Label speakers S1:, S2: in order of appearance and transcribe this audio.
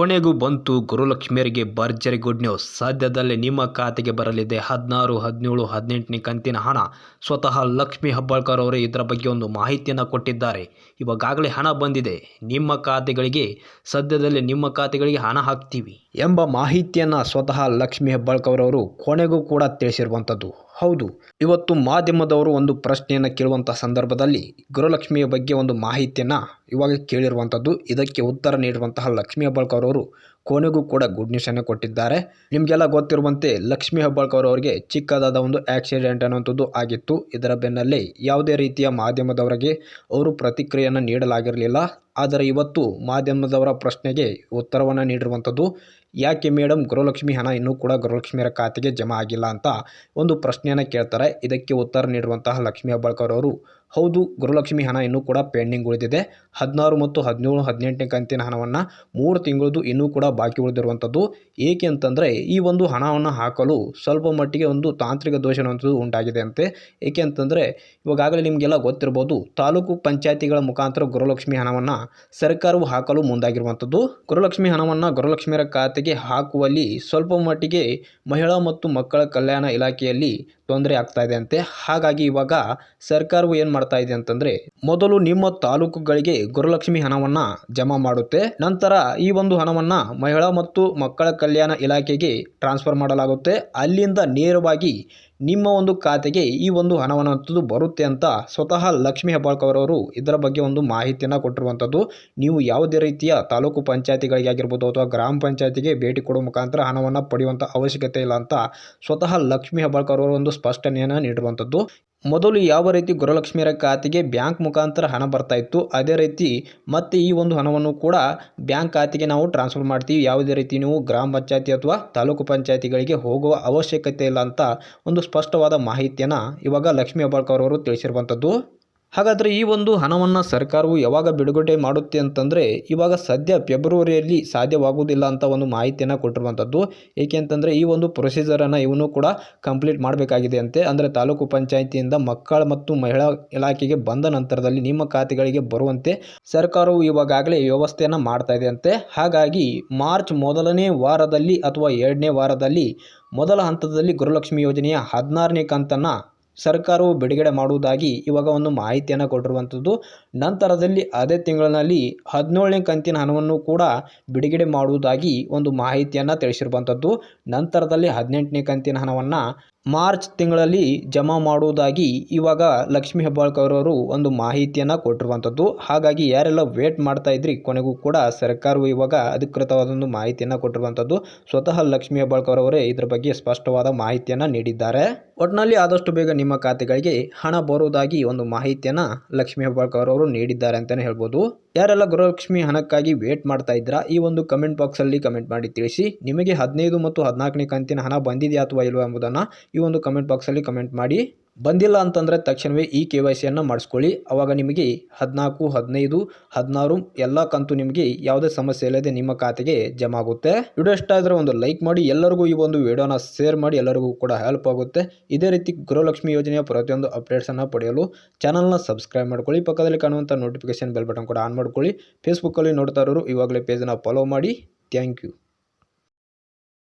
S1: ಕೊನೆಗೂ ಬಂತು ಗುರುಲಕ್ಷ್ಮಿಯರಿಗೆ ಭರ್ಜರಿ ಗುಡ್ ನ್ಯೂಸ್ ಸದ್ಯದಲ್ಲೇ ನಿಮ್ಮ ಖಾತೆಗೆ ಬರಲಿದೆ. ಹದಿನಾರು, ಹದಿನೇಳು, ಹದಿನೆಂಟನೇ ಕಂತಿನ ಹಣ. ಸ್ವತಃ ಲಕ್ಷ್ಮಿ ಹಬ್ಬಾಳ್ಕರ್ ಅವರೇ ಇದರ ಬಗ್ಗೆ ಒಂದು ಮಾಹಿತಿಯನ್ನು ಕೊಟ್ಟಿದ್ದಾರೆ. ಇವಾಗಲೇ ಹಣ ಬಂದಿದೆ. ನಿಮ್ಮ ಖಾತೆಗಳಿಗೆ, ಸದ್ಯದಲ್ಲೇ ನಿಮ್ಮ ಖಾತೆಗಳಿಗೆ ಹಣ ಹಾಕ್ತೀವಿ ಎಂಬ ಮಾಹಿತಿಯನ್ನು ಸ್ವತಃ ಲಕ್ಷ್ಮಿ ಹೆಬ್ಬಾಳ್ಕರ್ ಅವರು ಕೊನೆಗೂ ಕೂಡ ತಿಳಿಸಿರುವಂಥದ್ದು. ಹೌದು, ಇವತ್ತು ಮಾಧ್ಯಮದವರು ಒಂದು ಪ್ರಶ್ನೆಯನ್ನು ಕೇಳುವಂಥ ಸಂದರ್ಭದಲ್ಲಿ ಗುರುಲಕ್ಷ್ಮಿಯ ಬಗ್ಗೆ ಒಂದು ಮಾಹಿತಿಯನ್ನು ಇವಾಗ ಕೇಳಿರುವಂಥದ್ದು ಇದಕ್ಕೆ ಉತ್ತರ ನೀಡುವಂತಹ ಲಕ್ಷ್ಮೀ ಹೆಬ್ಬಾಳ್ಕರ್ ಅವರು ಕೊನೆಗೂ ಕೂಡ ಗುಡ್ ನ್ಯೂಸನ್ನು ಕೊಟ್ಟಿದ್ದಾರೆ. ನಿಮಗೆಲ್ಲ ಗೊತ್ತಿರುವಂತೆ ಲಕ್ಷ್ಮೀ ಹೆಬ್ಬಾಳ್ಕರ್ ಅವರಿಗೆ ಚಿಕ್ಕದಾದ ಒಂದು ಆಕ್ಸಿಡೆಂಟ್ ಅನ್ನುವಂಥದ್ದು ಆಗಿತ್ತು. ಇದರ ಬೆನ್ನಲ್ಲೇ ಯಾವುದೇ ರೀತಿಯ ಮಾಧ್ಯಮದವರಿಗೆ ಅವರು ಪ್ರತಿಕ್ರಿಯೆಯನ್ನು ನೀಡಲಾಗಿರಲಿಲ್ಲ. ಆದರೆ ಇವತ್ತು ಮಾಧ್ಯಮದವರ ಪ್ರಶ್ನೆಗೆ ಉತ್ತರವನ್ನು ನೀಡಿರುವಂಥದ್ದು, ಯಾಕೆ ಮೇಡಮ್ ಗೃಹಲಕ್ಷ್ಮಿ ಹಣ ಇನ್ನೂ ಕೂಡ ಗೃಹಲಕ್ಷ್ಮಿಯರ ಖಾತೆಗೆ ಜಮಾ ಆಗಿಲ್ಲ ಅಂತ ಒಂದು ಪ್ರಶ್ನೆಯನ್ನು ಕೇಳ್ತಾರೆ ಇದಕ್ಕೆ ಉತ್ತರ ನೀಡುವಂತಹ ಲಕ್ಷ್ಮೀ ಹೆಬ್ಬಾಳ್ಕರ್ ಅವರು ಹೌದು, ಗೃಹಲಕ್ಷ್ಮಿ ಹಣ ಇನ್ನೂ ಕೂಡ ಪೆಂಡಿಂಗ್ ಉಳಿದಿದೆ. ಹದಿನಾರು ಮತ್ತು ಹದಿನೇಳು, ಹದಿನೆಂಟನೇ ಕಂತಿನ ಹಣವನ್ನು ಮೂರು ತಿಂಗಳದ್ದು ಇನ್ನೂ ಕೂಡ ಬಾಕಿ ಉಳಿದಿರುವಂಥದ್ದು. ಏಕೆ ಅಂತಂದರೆ, ಈ ಒಂದು ಹಣವನ್ನು ಹಾಕಲು ಸ್ವಲ್ಪ ಮಟ್ಟಿಗೆ ಒಂದು ತಾಂತ್ರಿಕ ದೋಷ ಅನ್ನುವಂಥದ್ದು ಉಂಟಾಗಿದೆ ಅಂತೆ ಏಕೆ ಅಂತಂದರೆ ಇವಾಗಲೇ ನಿಮಗೆಲ್ಲ ಗೊತ್ತಿರ್ಬೋದು, ತಾಲೂಕು ಪಂಚಾಯಿತಿಗಳ ಮುಖಾಂತರ ಗೃಹಲಕ್ಷ್ಮಿ ಹಣವನ್ನು ಸರ್ಕಾರವು ಹಾಕಲು ಮುಂದಾಗಿರುವಂಥದ್ದು. ಗೃಹಲಕ್ಷ್ಮಿ ಹಣವನ್ನು ಗೃಹಲಕ್ಷ್ಮಿಯರ ಖಾತೆಗೆ ಹಾಕುವಲ್ಲಿ ಸ್ವಲ್ಪ ಮಟ್ಟಿಗೆ ಮಹಿಳಾ ಮತ್ತು ಮಕ್ಕಳ ಕಲ್ಯಾಣ ಇಲಾಖೆಯಲ್ಲಿ ತೊಂದರೆ ಆಗ್ತಾ ಇದೆ ಅಂತೆ ಹಾಗಾಗಿ ಇವಾಗ ಸರ್ಕಾರವು ಏನು ಮಾಡ್ತಾ ಇದೆ ಅಂತಂದರೆ, ಮೊದಲು ನಿಮ್ಮ ತಾಲೂಕುಗಳಿಗೆ ಗುರುಲಕ್ಷ್ಮಿ ಹಣವನ್ನ ಜಮಾ ಮಾಡುತ್ತೆ, ನಂತರ ಈ ಒಂದು ಹಣವನ್ನು ಮಹಿಳಾ ಮತ್ತು ಮಕ್ಕಳ ಕಲ್ಯಾಣ ಇಲಾಖೆಗೆ ಟ್ರಾನ್ಸ್ಫರ್ ಮಾಡಲಾಗುತ್ತೆ. ಅಲ್ಲಿಂದ ನೇರವಾಗಿ ನಿಮ್ಮ ಒಂದು ಖಾತೆಗೆ ಈ ಒಂದು ಹಣವನ್ನು ಬರುತ್ತೆ ಅಂತ ಸ್ವತಃ ಲಕ್ಷ್ಮೀ ಹೆಬ್ಬಾಳ್ಕರ್ ಅವರು ಇದರ ಬಗ್ಗೆ ಒಂದು ಮಾಹಿತಿಯನ್ನು ಕೊಟ್ಟಿರುವಂಥದ್ದು ನೀವು ಯಾವುದೇ ರೀತಿಯ ತಾಲೂಕು ಪಂಚಾಯತಿಗಳಿಗೆ ಆಗಿರ್ಬೋದು ಅಥವಾ ಗ್ರಾಮ ಪಂಚಾಯತಿಗೆ ಭೇಟಿ ಕೊಡುವ ಮುಖಾಂತರ ಹಣವನ್ನು ಪಡೆಯುವಂಥ ಅವಶ್ಯಕತೆ ಇಲ್ಲ ಅಂತ ಸ್ವತಃ ಲಕ್ಷ್ಮೀ ಹೆಬ್ಬಾಳ್ಕರ್ ಅವರು ಒಂದು ಸ್ಪಷ್ಟನೆಯನ್ನು ನೀಡಿರುವಂಥದ್ದು ಮೊದಲು ಯಾವ ರೀತಿ ಗೃಹಲಕ್ಷ್ಮಿಯರ ಖಾತೆಗೆ ಬ್ಯಾಂಕ್ ಮುಖಾಂತರ ಹಣ ಬರ್ತಾ ಇತ್ತು, ಅದೇ ರೀತಿ ಮತ್ತೆ ಈ ಒಂದು ಹಣವನ್ನು ಕೂಡ ಬ್ಯಾಂಕ್ ಖಾತೆಗೆ ನಾವು ಟ್ರಾನ್ಸ್ಫರ್ ಮಾಡ್ತೀವಿ. ಯಾವುದೇ ರೀತಿ ನೀವು ಗ್ರಾಮ ಪಂಚಾಯತಿ ಅಥವಾ ತಾಲೂಕು ಪಂಚಾಯತಿಗಳಿಗೆ ಹೋಗುವ ಅವಶ್ಯಕತೆ ಇಲ್ಲ ಅಂತ ಒಂದು ಸ್ಪಷ್ಟವಾದ ಮಾಹಿತಿಯನ್ನು ಇವಾಗ ಲಕ್ಷ್ಮೀ ಹೆಬ್ಬಾಳ್ಕರ್ ಅವರು ತಿಳಿಸಿರುವಂಥದ್ದು. ಹಾಗಾದರೆ ಈ ಒಂದು ಹಣವನ್ನು ಸರ್ಕಾರವು ಯಾವಾಗ ಬಿಡುಗಡೆ ಮಾಡುತ್ತೆ ಅಂತಂದರೆ ಇವಾಗ ಸದ್ಯ ಫೆಬ್ರವರಿಯಲ್ಲಿ ಸಾಧ್ಯವಾಗುವುದಿಲ್ಲ ಅಂತ ಒಂದು ಮಾಹಿತಿಯನ್ನು ಕೊಟ್ಟಿರುವಂಥದ್ದು ಏಕೆ ಅಂತಂದರೆ ಈ ಒಂದು ಪ್ರೊಸೀಜರನ್ನು ಇವನು ಕೂಡ ಕಂಪ್ಲೀಟ್ ಮಾಡಬೇಕಾಗಿದೆ ಅಂತೆ. ಅಂದರೆ ತಾಲೂಕು ಪಂಚಾಯಿತಿಯಿಂದ ಮಕ್ಕಳ ಮತ್ತು ಮಹಿಳಾ ಇಲಾಖೆಗೆ ಬಂದ ನಂತರದಲ್ಲಿ ನಿಮ್ಮ ಖಾತೆಗಳಿಗೆ ಬರುವಂತೆ ಸರ್ಕಾರವು ಇವಾಗಲೇ ವ್ಯವಸ್ಥೆಯನ್ನು ಮಾಡ್ತಾ ಇದೆ ಅಂತೆ. ಹಾಗಾಗಿ ಮಾರ್ಚ್ ಮೊದಲನೇ ವಾರದಲ್ಲಿ ಅಥವಾ ಎರಡನೇ ವಾರದಲ್ಲಿ ಮೊದಲ ಹಂತದಲ್ಲಿ ಗುರುಲಕ್ಷ್ಮಿ ಯೋಜನೆಯ ಹದಿನಾರನೇ ಕಂತನ್ನು ಸರ್ಕಾರವು ಬಿಡುಗಡೆ ಮಾಡುವುದಾಗಿ ಇವಾಗ ಒಂದು ಮಾಹಿತಿಯನ್ನು ಕೊಟ್ಟಿರುವಂಥದ್ದು. ನಂತರದಲ್ಲಿ ಅದೇ ತಿಂಗಳಿನಲ್ಲಿ ಹದಿನೇಳನೇ ಕಂತಿನ ಹಣವನ್ನು ಕೂಡ ಬಿಡುಗಡೆ ಮಾಡುವುದಾಗಿ ಒಂದು ಮಾಹಿತಿಯನ್ನು ತಿಳಿಸಿರುವಂಥದ್ದು. ನಂತರದಲ್ಲಿ ಹದಿನೆಂಟನೇ ಕಂತಿನ ಹಣವನ್ನು ಮಾರ್ಚ್ ತಿಂಗಳಲ್ಲಿ ಜಮಾ ಮಾಡುವುದಾಗಿ ಇವಾಗ ಲಕ್ಷ್ಮೀ ಹೆಬ್ಬಾಳ್ಕರ್ ಅವರು ಒಂದು ಮಾಹಿತಿಯನ್ನು ಕೊಟ್ಟಿರುವಂಥದ್ದು. ಹಾಗಾಗಿ ಯಾರೆಲ್ಲ ವೇಟ್ ಮಾಡ್ತಾ ಇದ್ರಿ ಕೊನೆಗೂ ಕೂಡ ಸರ್ಕಾರವು ಇವಾಗ ಅಧಿಕೃತವಾದ ಒಂದು ಮಾಹಿತಿಯನ್ನು ಕೊಟ್ಟಿರುವಂಥದ್ದು. ಸ್ವತಃ ಲಕ್ಷ್ಮೀ ಹೆಬ್ಬಾಳ್ಕರ್ ಅವರೇ ಇದರ ಬಗ್ಗೆ ಸ್ಪಷ್ಟವಾದ ಮಾಹಿತಿಯನ್ನು ನೀಡಿದ್ದಾರೆ. ಒಟ್ಟಿನಲ್ಲಿ ಆದಷ್ಟು ಬೇಗ ನಿಮ್ಮ ಖಾತೆಗಳಿಗೆ ಹಣ ಬರುವುದಾಗಿ ಒಂದು ಮಾಹಿತಿಯನ್ನು ಲಕ್ಷ್ಮೀ ಹೆಬ್ಬಾಳ್ಕರ್ ಅವರು ನೀಡಿದ್ದಾರೆ ಅಂತಲೇ ಹೇಳ್ಬೋದು. ಯಾರೆಲ್ಲ ಗೃಹಲಕ್ಷ್ಮಿ ಹಣಕ್ಕಾಗಿ ವೇಟ್ ಮಾಡ್ತಾ ಇದ್ದೀರಾ ಈ ಒಂದು ಕಮೆಂಟ್ ಬಾಕ್ಸಲ್ಲಿ ಕಮೆಂಟ್ ಮಾಡಿ ತಿಳಿಸಿ. ನಿಮಗೆ ಹದಿನೈದು ಮತ್ತು ಹದಿನಾಲ್ಕನೇ ಕಂತಿನ ಹಣ ಬಂದಿದೆಯಾ ಅಥವಾ ಇಲ್ವಾ ಎಂಬುದನ್ನು ಈ ಒಂದು ಕಮೆಂಟ್ ಬಾಕ್ಸಲ್ಲಿ ಕಮೆಂಟ್ ಮಾಡಿ. ಬಂದಿಲ್ಲ ಅಂತಂದರೆ ತಕ್ಷಣವೇ ಈ ಕೆ ವೈ ಸಿಯನ್ನು ಮಾಡಿಸ್ಕೊಳ್ಳಿ. ಆವಾಗ ನಿಮಗೆ ಹದಿನಾಲ್ಕು, ಹದಿನೈದು, ಹದಿನಾರು ಎಲ್ಲ ಕಂತು ನಿಮಗೆ ಯಾವುದೇ ಸಮಸ್ಯೆ ಇಲ್ಲದೆ ನಿಮ್ಮ ಖಾತೆಗೆ ಜಮಾ ಆಗುತ್ತೆ. ವಿಡಿಯೋ ಇಷ್ಟ ಆದರೆ ಒಂದು ಲೈಕ್ ಮಾಡಿ. ಎಲ್ಲರಿಗೂ ಈ ಒಂದು ವಿಡಿಯೋನ ಶೇರ್ ಮಾಡಿ. ಎಲ್ಲರಿಗೂ ಕೂಡ ಹೆಲ್ಪ್ ಆಗುತ್ತೆ. ಇದೇ ರೀತಿ ಗೃಹಲಕ್ಷ್ಮಿ ಯೋಜನೆಯ ಪ್ರತಿಯೊಂದು ಅಪ್ಡೇಟ್ಸನ್ನು ಪಡೆಯಲು ಚಾನಲ್ನ ಸಬ್ಸ್ಕ್ರೈಬ್ ಮಾಡ್ಕೊಳ್ಳಿ. ಪಕ್ಕದಲ್ಲಿ ಕಾಣುವಂಥ ನೋಟಿಫಿಕೇಶನ್ ಬೆಲ್ ಬಟನ್ ಕೂಡ ಆನ್ ಮಾಡ್ಕೊಳ್ಳಿ. ಫೇಸ್ಬುಕ್ಕಲ್ಲಿ ನೋಡ್ತಾ ಇರೋರು ಇವಾಗಲೇ ಪೇಜನ್ನು ಫಾಲೋ ಮಾಡಿ. Thank you